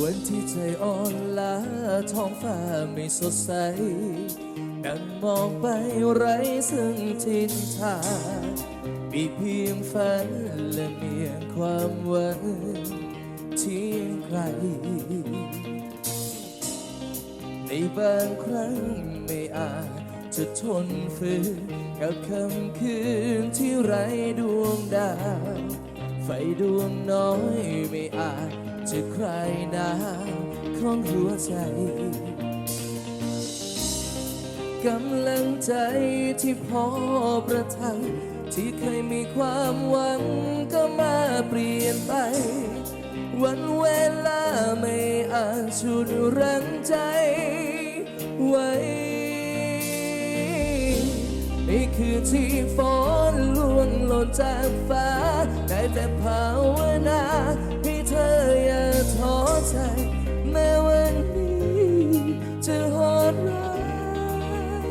วันที่ใจอ่อนล้าท้องฟ้าไม่สดใส นั่งมองไปไร้ซึ่งทิศทางมีเพียงฝันและเพียงความหวังที่ไกล ในบางครั้งไม่อาจจะทนฝืนกับคำคืนที่ไร้ดวงดาว ไฟดวงน้อยไม่อาจจะใคลายหนาของหัวใจกำลังใจที่พอประทังที่เคยมีความหวังก็มาเปลี่ยนไป วันเวลาไม่อาจชุดรังใจไว้ นี่คือที่ฝน นจากฟ้า ได้แต่ภาวนาให้เธออย่าท้อใจ แม้วันนี้จะโหดร้าย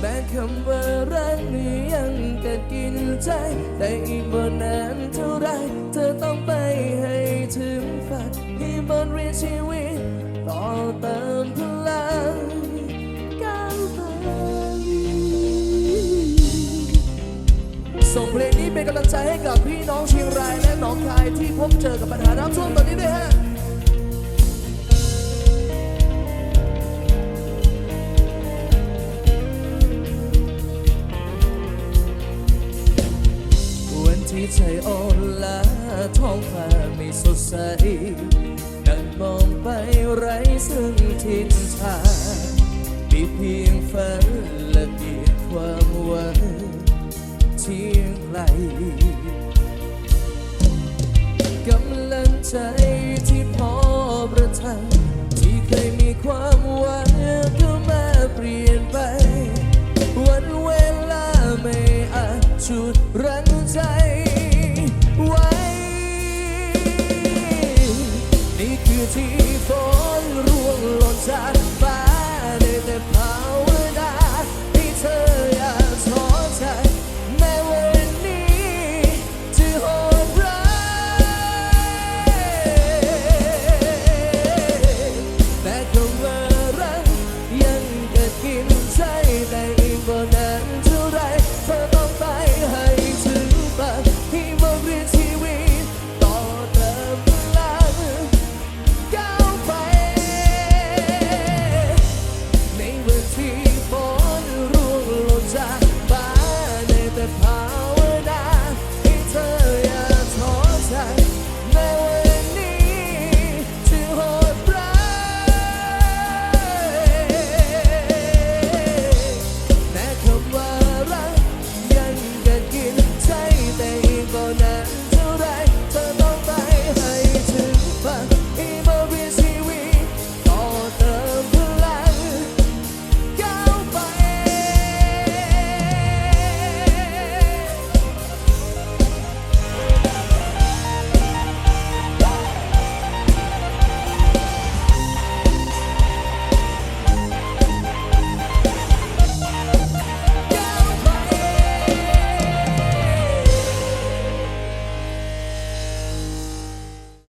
แม้คำว่ารักนี้ยังกัดกินใจ แต่อีกบ่นานเท่าไร เธอต้องไปให้ถึงฝันให้บนเรียนชีวิต ส่งเพลงนี้เป็นกำลังใจให้กับพี่น้องเชียงรายและหนองคายที่พบเจอกับปัญหาน้ำท่วมตอนนี้ด้วยฮะวันที่ใจอ่อนล้าท้องฟ้าไม่สดใสนั่งมองไปไร้ซึ่งทิศทางมีเพียงฝันและเพียงความ จุดรั้งใจไว้ นี่คือที่ฝนร่วงหล่นจากฟ้า